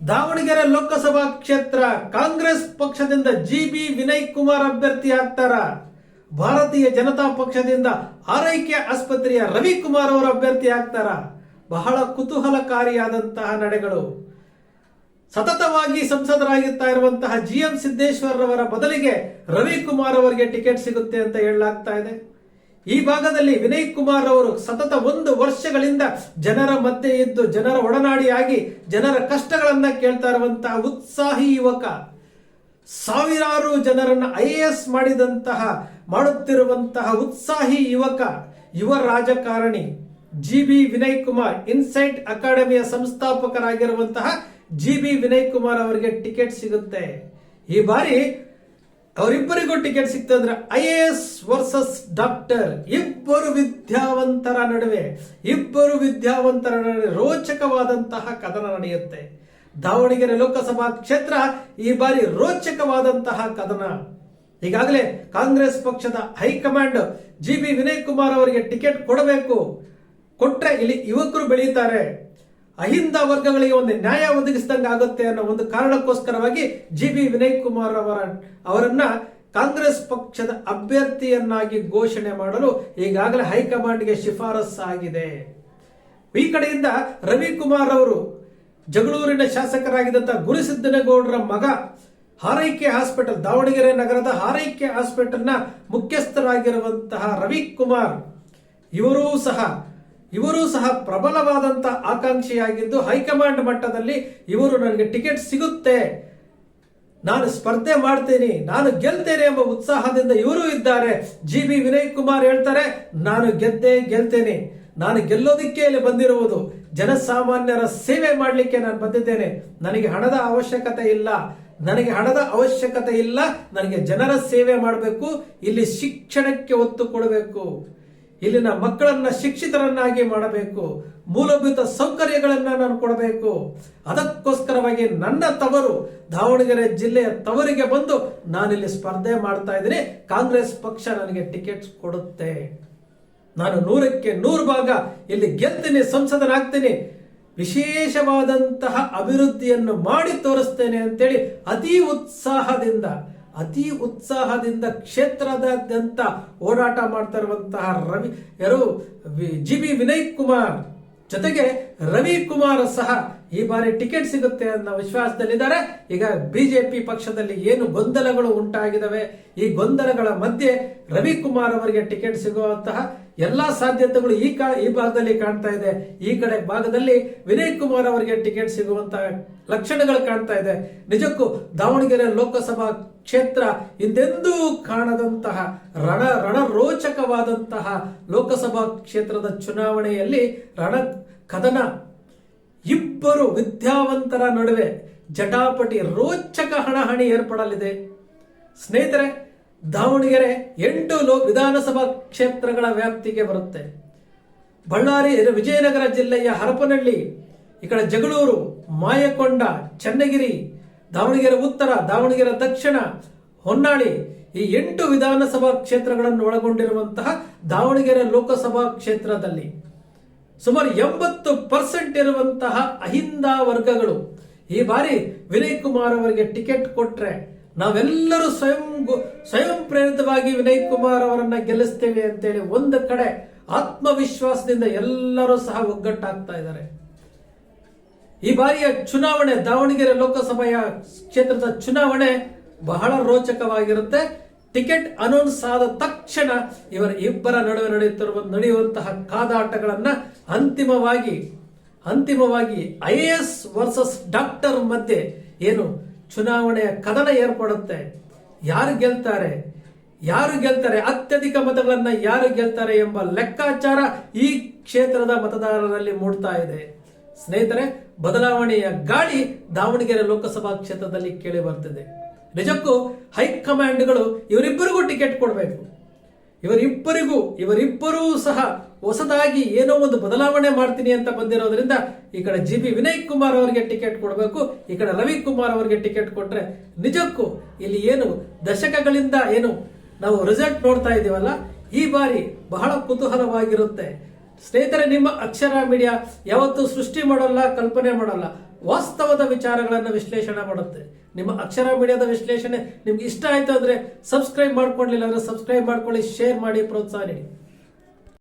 ದಾವಣಗೆರೆ ಲೋಕಸಭಾ ಕ್ಷೇತ್ರ ಕಾಂಗ್ರೆಸ್ ಪಕ್ಷದಿಂದ G B Vinay Kumar ಅಭ್ಯರ್ಥಿ ಆಗ್ತಾರ? ಭಾರತೀಯ ಜನತಾ ಪಕ್ಷದಿಂದ ಆರೈಕೆ ಆಸ್ಪತ್ರೆಯ ರವಿಕುಮಾರ್ ಅವರು ಅಭ್ಯರ್ಥಿ ಆಗ್ತಾರ? ಬಹಳ ಕುತೂಹಲಕಾರಿಯಾದಂತಹ ನಡೆಗಳು. ಸತತವಾಗಿ ಸಂಸದರಾಗಿರ್ತಾ ಇರುವಂತಹ ಜಿ ಎಂ ಸಿದ್ದೇಶ್ವರ್ ಅವರ ಬದಲಿಗೆ ರವಿಕುಮಾರ್ ಅವರಿಗೆ ಟಿಕೆಟ್ ಸಿಗುತ್ತೆ ಅಂತ ಹೇಳಲಾಗ್ತಾ ಇದೆ. ಈ ಭಾಗದಲ್ಲಿ ವಿನಯ್ ಕುಮಾರ್ ಅವರು ಸತತ ಒಂದು ವರ್ಷಗಳಿಂದ ಜನರ ಮಧ್ಯೆ ಇದ್ದು ಜನರ ಒಡನಾಡಿಯಾಗಿ ಜನರ ಕಷ್ಟಗಳನ್ನ ಕೇಳ್ತಾ ಇರುವಂತಹ ಉತ್ಸಾಹಿ ಯುವಕ. ಸಾವಿರಾರು ಜನರನ್ನು ಐ ಎ ಎಸ್ ಮಾಡಿದಂತಹ, ಮಾಡುತ್ತಿರುವಂತಹ ಉತ್ಸಾಹಿ ಯುವಕ, ಯುವ ರಾಜಕಾರಣಿ G B Vinay Kumar, insight ಅಕಾಡೆಮಿಯ ಸಂಸ್ಥಾಪಕರಾಗಿರುವಂತಹ ಜಿ ಬಿ ವಿನಯ್ ಕುಮಾರ್ ಅವರಿಗೆ ಟಿಕೆಟ್ ಸಿಗುತ್ತೆ. ಈ ಬಾರಿ ಅವರಿಬ್ಬರಿಗೂ ticket ಸಿಕ್ತಂದ್ರೆ I A S versus doctor ಇಬ್ಬರು ವಿದ್ಯಾವಂತರ ನಡುವೆ, ಇಬ್ಬರು ವಿದ್ಯಾವಂತರ ನಡುವೆ ರೋಚಕವಾದಂತಹ ಕದನ ನಡೆಯುತ್ತೆ. ದಾವಣಗೆರೆ ಲೋಕಸಭಾ ಕ್ಷೇತ್ರ ಈ ಬಾರಿ ರೋಚಕವಾದಂತಹ ಕದನ. ಈಗಾಗಲೇ ಕಾಂಗ್ರೆಸ್ ಪಕ್ಷದ high command G B Vinay Kumar ಅವರಿಗೆ ಟಿಕೆಟ್ ಕೊಡಬೇಕು. ಕೊಟ್ಟರೆ ಇಲ್ಲಿ ಯುವಕರು ಬೆಳೀತಾರೆ. ಅಹಿಂದ ವರ್ಗಗಳಿಗೆ ಒಂದು ನ್ಯಾಯ ಒದಗಿಸಿದಂಗೆ ಆಗುತ್ತೆ ಅನ್ನೋ ಒಂದು ಕಾರಣಕ್ಕೋಸ್ಕರವಾಗಿ ಜಿ ಬಿ ವಿನಯ್ ಕುಮಾರ್ ಅವರ, ಅವರನ್ನ ಕಾಂಗ್ರೆಸ್ ಪಕ್ಷದ ಅಭ್ಯರ್ಥಿಯನ್ನಾಗಿ ಘೋಷಣೆ ಮಾಡಲು ಈಗಾಗಲೇ ಹೈಕಮಾಂಡ್ಗೆ ಶಿಫಾರಸ್ಸಾಗಿದೆ ಈ ಕಡೆಯಿಂದ ರವಿಕುಮಾರ್ ಅವರು ಜಗಳೂರಿನ ಶಾಸಕರಾಗಿದ್ದಂತಹ ಗುರುಸಿದ್ದನಗೌಡರ ಮಗ ಹಾರೈಕೆ ಹಾಸ್ಪಿಟಲ್, ದಾವಣಗೆರೆ ನಗರದ ಹಾರೈಕೆ ಹಾಸ್ಪಿಟಲ್ನ ಮುಖ್ಯಸ್ಥರಾಗಿರುವಂತಹ ರವಿಕುಮಾರ್, ಇವರೂ ಸಹ ಇವರು ಸಹ ಪ್ರಬಲವಾದಂತಹ ಆಕಾಂಕ್ಷಿಯಾಗಿದ್ದು ಹೈಕಮಾಂಡ್ ಮಟ್ಟದಲ್ಲಿ ಇವರು ನನಗೆ ಟಿಕೆಟ್ ಸಿಗುತ್ತೆ. ನಾನು ಸ್ಪರ್ಧೆ ಮಾಡ್ತೇನೆ, ನಾನು ಗೆಲ್ತೇನೆ ಎಂಬ ಉತ್ಸಾಹದಿಂದ ಇವರು ಇದ್ದಾರೆ. ಜಿ ಬಿ ವಿನಯ್ ಕುಮಾರ್ ಹೇಳ್ತಾರೆ, ನಾನು ಗೆದ್ದೆ ಗೆಲ್ತೇನೆ. ನಾನು ಗೆಲ್ಲೋದಿಕ್ಕೆ ಇಲ್ಲಿ ಬಂದಿರುವುದು, ಜನಸಾಮಾನ್ಯರ ಸೇವೆ ಮಾಡಲಿಕ್ಕೆ ನಾನು ಬಂದಿದ್ದೇನೆ. ನನಗೆ ಹಣದ ಅವಶ್ಯಕತೆ ಇಲ್ಲ. ನನಗೆ ಹಣದ ಅವಶ್ಯಕತೆ ಇಲ್ಲ. ನನಗೆ ಜನರ ಸೇವೆ ಮಾಡಬೇಕು. ಇಲ್ಲಿ ಶಿಕ್ಷಣಕ್ಕೆ ಒತ್ತು ಕೊಡಬೇಕು. ಇಲ್ಲಿನ ಮಕ್ಕಳನ್ನ ಶಿಕ್ಷಿತರನ್ನಾಗಿ ಮಾಡಬೇಕು, ಮೂಲಭೂತ ಸೌಕರ್ಯಗಳನ್ನು ನಾನು ಕೊಡಬೇಕು. ಅದಕ್ಕೋಸ್ಕರವಾಗಿ ನನ್ನ ತವರು ದಾವಣಗೆರೆ ಜಿಲ್ಲೆಯ ತವರಿಗೆ ಬಂದು ನಾನಿಲ್ಲಿ ಸ್ಪರ್ಧೆ ಮಾಡ್ತಾ ಇದ್ದೀನಿ. ಕಾಂಗ್ರೆಸ್ ಪಕ್ಷ ನನಗೆ ಟಿಕೆಟ್ ಕೊಡುತ್ತೆ. ನಾನು ನೂರಕ್ಕೆ ನೂರು ಭಾಗ ಇಲ್ಲಿ ಗೆಲ್ತೀನಿ, ಸಂಸದನಾಗ್ತೀನಿ. ವಿಶೇಷವಾದಂತಹ ಅಭಿವೃದ್ಧಿಯನ್ನು ಮಾಡಿ ತೋರಿಸ್ತೇನೆ ಅಂತೇಳಿ ಅತಿ ಉತ್ಸಾಹದಿಂದ ಅತಿ ಉತ್ಸಾಹದಿಂದ ಕ್ಷೇತ್ರದಾದ್ಯಂತ ಓಡಾಟ ಮಾಡ್ತಾ ಇರುವಂತಹ ರವಿ, ಯಾರು? G B Vinay Kumar. ಜೊತೆಗೆ ರವಿ ಕುಮಾರ್ ಸಹ ಈ ಬಾರಿ ಟಿಕೆಟ್ ಸಿಗುತ್ತೆ ಅನ್ನೋ ವಿಶ್ವಾಸದಲ್ಲಿದ್ದಾರೆ. ಈಗ ಬಿಜೆಪಿ ಪಕ್ಷದಲ್ಲಿ ಏನು ಗೊಂದಲಗಳು ಉಂಟಾಗಿದ್ದಾವೆ? ಈ ಗೊಂದಲಗಳ ಮಧ್ಯೆ ರವಿಕುಮಾರ್ ಅವರಿಗೆ ಟಿಕೆಟ್ ಸಿಗುವಂತಹ ಎಲ್ಲಾ ಸಾಧ್ಯತೆಗಳು ಈ ಕಾ, ಈ ಭಾಗದಲ್ಲಿ ಕಾಣ್ತಾ ಇದೆ. ಈ ಕಡೆ ಭಾಗದಲ್ಲಿ ವಿನಯ್ ಕುಮಾರ್ ಅವರಿಗೆ ಟಿಕೆಟ್ ಸಿಗುವಂತಹ ಲಕ್ಷಣಗಳು ಕಾಣ್ತಾ ಇದೆ. ನಿಜಕ್ಕೂ ದಾವಣಗೆರೆ ಲೋಕಸಭಾ ಕ್ಷೇತ್ರ ಹಿಂದೆಂದೂ ಕಾಣದಂತಹ ರಣ, ರಣರೋಚಕವಾದಂತಹ ಲೋಕಸಭಾ ಕ್ಷೇತ್ರದ ಚುನಾವಣೆಯಲ್ಲಿ ರಣ ಕದನ ಇಬ್ಬರು ವಿದ್ಯಾವಂತರ ನಡುವೆ ಜಟಾಪಟಿ ರೋಚಕ ಹಣಹಣಿ ಏರ್ಪಡಲಿದೆ. ಸ್ನೇಹಿತರೆ ದಾವಣಗೆರೆ ಎಂಟು ಲೋ, ವಿಧಾನಸಭಾ ಕ್ಷೇತ್ರಗಳ ವ್ಯಾಪ್ತಿಗೆ ಬರುತ್ತೆ. ಬಳ್ಳಾರಿ ವಿಜಯನಗರ ಜಿಲ್ಲೆಯ ಹರಪನಹಳ್ಳಿ, ಈ ಕಡೆ ಜಗಳೂರು, ಮಾಯಕೊಂಡ, ಚನ್ನಗಿರಿ, ದಾವಣಗೆರೆ ಉತ್ತರ, ದಾವಣಗೆರೆ ದಕ್ಷಿಣ, ಹೊನ್ನಾಳಿ, ಈ ಎಂಟು ವಿಧಾನಸಭಾ ಕ್ಷೇತ್ರಗಳನ್ನು ಒಳಗೊಂಡಿರುವಂತಹ ದಾವಣಗೆರೆ ಲೋಕಸಭಾ ಕ್ಷೇತ್ರದಲ್ಲಿ ಸುಮಾರು ಎಂಬತ್ತು ಪರ್ಸೆಂಟ್ ಇರುವಂತಹ ಅಹಿಂದ ವರ್ಗಗಳು. ಈ ಬಾರಿ ವಿನಯ್ ಕುಮಾರ್ ಅವರಿಗೆ ಟಿಕೆಟ್ ಕೊಟ್ರೆ ನಾವೆಲ್ಲರೂ ಸ್ವಯಂ ಸ್ವಯಂ ಪ್ರೇರಿತವಾಗಿ ವಿನಯ್ ಕುಮಾರ್ ಅವರನ್ನ ಗೆಲ್ಲಿಸ್ತೇವೆ ಅಂತೇಳಿ ಒಂದು ಕಡೆ ಆತ್ಮವಿಶ್ವಾಸದಿಂದ ಎಲ್ಲರೂ ಸಹ ಒಗ್ಗಟ್ಟಾಗ್ತಾ ಇದ್ದಾರೆ. ಈ ಬಾರಿಯ ಚುನಾವಣೆ, ದಾವಣಗೆರೆ ಲೋಕಸಭೆಯ ಕ್ಷೇತ್ರದ ಚುನಾವಣೆ ಬಹಳ ರೋಚಕವಾಗಿರುತ್ತೆ. ಟಿಕೆಟ್ ಅನೌನ್ಸ್ ಆದ ತಕ್ಷಣ ಇವರ ಇಬ್ಬರ ನಡುವೆ ನಡೆಯುತ್ತಿರುವ ನಡೆಯುವಂತಹ ಕಾದಾಟಗಳನ್ನ ಅಂತಿಮವಾಗಿ ಅಂತಿಮವಾಗಿ ಐ ಎಸ್ ವರ್ಸಸ್ ಡಾಕ್ಟರ್ ಮಧ್ಯೆ ಏನು ಚುನಾವಣೆಯ ಕದನ ಏರ್ಪಡುತ್ತೆ. ಯಾರು ಗೆಲ್ತಾರೆ? ಯಾರು ಗೆಲ್ತಾರೆ? ಅತ್ಯಧಿಕ ಮತಗಳನ್ನು ಯಾರು ಗೆಲ್ತಾರೆ ಎಂಬ ಲೆಕ್ಕಾಚಾರ ಈ ಕ್ಷೇತ್ರದ ಮತದಾರರಲ್ಲಿ ಮೂಡ್ತಾ ಇದೆ. ಸ್ನೇಹಿತರೆ, ಬದಲಾವಣೆಯ ಗಾಳಿ ದಾವಣಗೆರೆ ಲೋಕಸಭಾ ಕ್ಷೇತ್ರದಲ್ಲಿ ಕೇಳಿ ಬರ್ತಿದೆ. ನಿಜಕ್ಕೂ ಹೈಕಮಾಂಡ್ಗಳು ಇವರಿಬ್ಬರಿಗೂ ಟಿಕೆಟ್ ಕೊಡಬೇಕು. ಇವರಿಬ್ಬರಿಗೂ, ಇವರಿಬ್ಬರೂ ಸಹ ಹೊಸದಾಗಿ ಏನೋ ಒಂದು ಬದಲಾವಣೆ ಮಾಡ್ತೀನಿ ಅಂತ ಬಂದಿರೋದ್ರಿಂದ ಈ ಕಡೆ ಜಿ ಬಿ ವಿನಯ್ ಕುಮಾರ್ ಅವರಿಗೆ ಟಿಕೆಟ್ ಕೊಡಬೇಕು, ಈ ಕಡೆ ರವಿ ಕುಮಾರ್ ಅವರಿಗೆ ಟಿಕೆಟ್ ಕೊಟ್ರೆ ನಿಜಕ್ಕೂ ಇಲ್ಲಿ ಏನು ದಶಕಗಳಿಂದ ಏನು ನಾವು ರಿಸಲ್ಟ್ ನೋಡ್ತಾ ಇದ್ದೀವಲ್ಲ, ಈ ಬಾರಿ ಬಹಳ ಕುತೂಹಲವಾಗಿರುತ್ತೆ. ಸ್ನೇಹಿತರೆ, ನಿಮ್ಮ ಅಕ್ಷರ ಮೀಡಿಯಾ ಯಾವತ್ತೂ ಸೃಷ್ಟಿ ಮಾಡಲ್ಲ, ಕಲ್ಪನೆ ಮಾಡಲ್ಲ. ವಾಸ್ತವದ ವಿಚಾರಗಳನ್ನು ವಿಶ್ಲೇಷಣೆ ಮಾಡುತ್ತೆ. ನಿಮ್ಮ ಅಕ್ಷರ ಮೀಡಿಯಾದ ವಿಶ್ಲೇಷಣೆ ನಿಮ್ಗೆ ಇಷ್ಟ ಆಯ್ತು ಅಂದ್ರೆ ಸಬ್ಸ್ಕ್ರೈಬ್ ಮಾಡ್ಕೊಳ್ಳಿಲ್ಲ ಅಂದ್ರೆ ಸಬ್ಸ್ಕ್ರೈಬ್ ಮಾಡ್ಕೊಳ್ಳಿ ಶೇರ್ ಮಾಡಿ, ಪ್ರೋತ್ಸಾಹ ನೀಡಿ.